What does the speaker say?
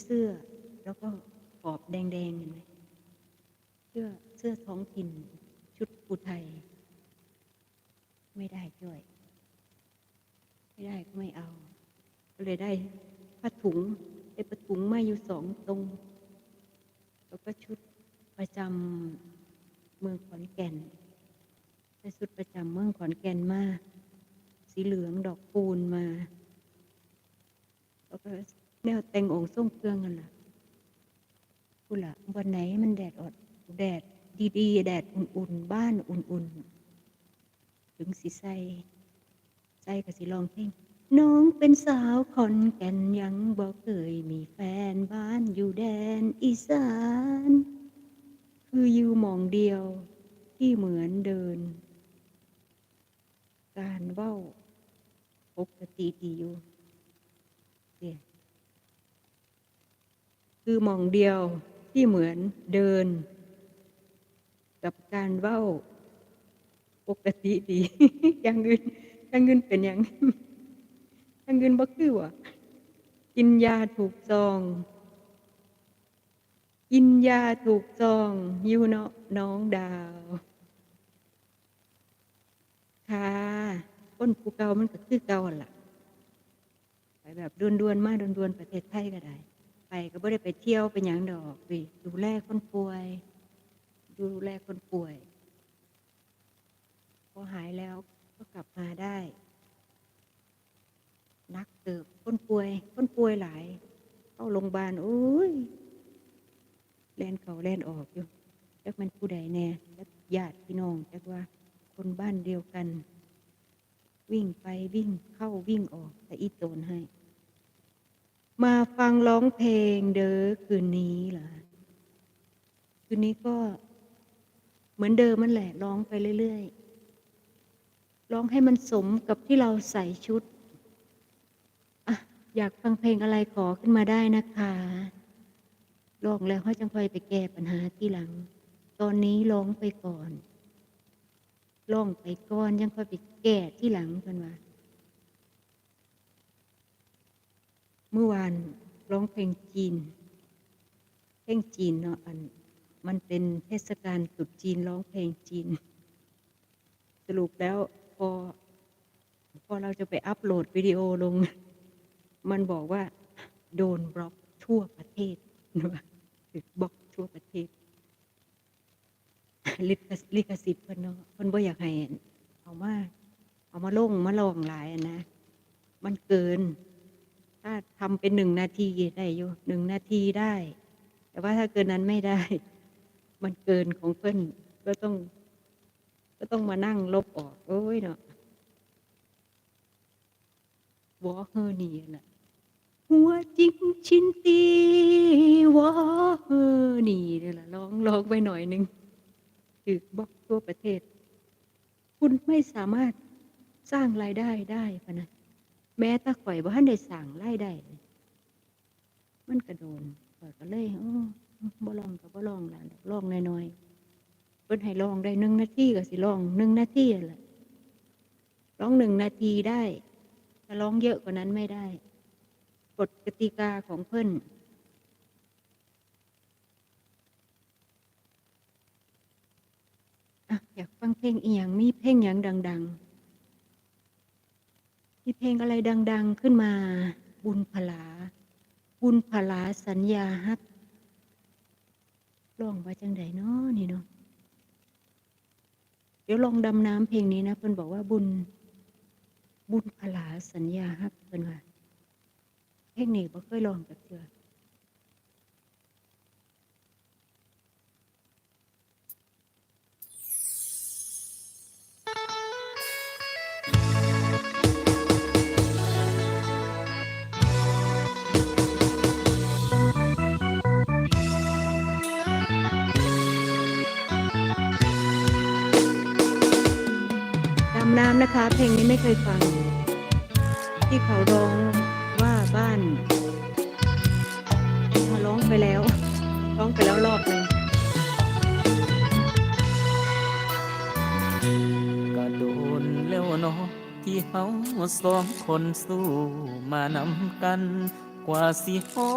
เสื้อแล้วก็ขอบแดงๆเห็นไหมเสื้อเสื้อท้องถิ่น ชุดภูไทยไม่ได้จ้อยไม่ได้ก็ไม่เอา ก็เลยได้ผ้าถุงได้ผ้าถุงมาอยู่สองตรง แล้วก็ชุดประจำเมืองขอนแก่นได้ชุดประจำเมืองขอนแก่นมาสีเหลืองดอกปูนมาแล้วก็ แนวแต่งองค์ทรงเครื่องกันล่ะพูดละวันไหนมันแดดอด แดดดีๆ แดดอุ่นๆ บ้านอุ่นๆ ถึงสิใส่ใส่กับสิลองเพลงน้องเป็นสาวขอนแก่นยังบอกเคยมีแฟนบ้านอยู่แดนอีสาน คืออยู่มองเดียวที่เหมือนเดิน การเว้าปกติดีอยู่เนี่ย คือมองเดียวที่เหมือนเดิน กับการเว้าปกติดีอย่างอื่นอย่างอื่นเป็นอย่างอย่างอื่นบ่คือว่ะกินยาถูกซอง กินยาถูกซองอยู่เนาะน้องดาว ค่ะคนผู้เก่ามันก็คือเก่าล่ะ ไปแบบด่วนๆมาด่วนๆประเทศไทยก็ได้ ไปก็บ่ได้ไปเที่ยวไปหยังดอกไปดูแลคนป่วย ดูแลคนป่วยพอหายแล้วก็กลับมาได้ นักเติบคนป่วยคนป่วยหลาย เข้าโรงพยาบาลโอ้ยแล่นเขาแล่นออกอยู่จักมันผู้ใดแน่จักญาติพี่น้องจักว่าคนบ้านเดียวกัน วิ่งไปวิ่งเข้าวิ่งออกแต่อีโตนให้ มาฟังร้องเพลงเด้อคืนนี้เหรอคืนนี้ก็เหมือนเดิมมันแหละร้องไปเรื่อยๆร้องให้มันสมกับที่เราใส่ชุดอะอยากฟังเพลงอะไรขอขึ้นมาได้นะคะร้องแล้วเขาจังคอยไปแก้ปัญหาที่หลัง ตอนนี้ร้องไปก่อนร้องไปก่อนยังคอยไปแก้ที่หลังกันว่า เมื่อวานร้องเพลงจีน เพลงจีนเนาะอัน มันเป็นเทศกาลตรุษจีนร้องเพลงจีน สรุปแล้วพอ พอเราจะไปอัปโหลดวิดีโอลง มันบอกว่า โดนบล็อกทั่วประเทศนะคือบล็อกทั่วประเทศลิขสลิขสิทธิ์เพิ่นเนาะเพิ่นบ่อยากให้เอามาเอามาลงมาลองหลายนะ มันเกิน ถ้าทำเป็นหนึ่งนาทีได้อยู่หนึ่งนาทีได้ แต่ว่าถ้าเกินนั้นไม่ได้ มันเกินของเพิ่นก็ต้อง ก็ต้องมานั่งลบออก โอ้ยเนาะวอเฮอนี่แหละหัวจิ้งชินตีวอเฮอนี่นี่แหละร้องร้องไปหน่อยหนึ่งถือบล็อกทั่วประเทศ คุณไม่สามารถสร้างรายได้ได้ปะนะ แม้ถ้าข่อยบ่ทันได้สั่งรายได้เลยมันก็โดนข่อยก็เลยโอ้บ่ลองก็บ่ลองล่ะลองน้อยๆเพิ่นให้ลองได้หนึ่งนาทีก็สิลองหนึ่งนาทีนั่นแหละร้องหนึ่งนาทีได้ถ้าร้องเยอะกว่านั้นไม่ได้กฎกติกาของเพิ่นอะอยากฟังเพลงอีหยังมีเพลงหยังดัง ๆ มีเพลงอะไรดัง ๆขึ้นมา บุญพลา บุญพลาสัญญาฮักร้องว่าจังใดเนาะนี่เนาะเดี๋ยวลองดำน้ำเพลงนี้นะเพิ่นบอกว่าบุญ บุญพลาสัญญาฮักเพิ่นว่าเพลงนี้บ่เคยลองจักเทื่อ น้ำนะคะ เพลงนี้ไม่เคยฟัง ที่เขาร้องว่าบ้านมาร้องไปแล้วร้องไปแล้วรอบหนึ่งก็โดนแล้วเนาะที่เฮาสองคนสู้มานำกันกว่าสิฮอ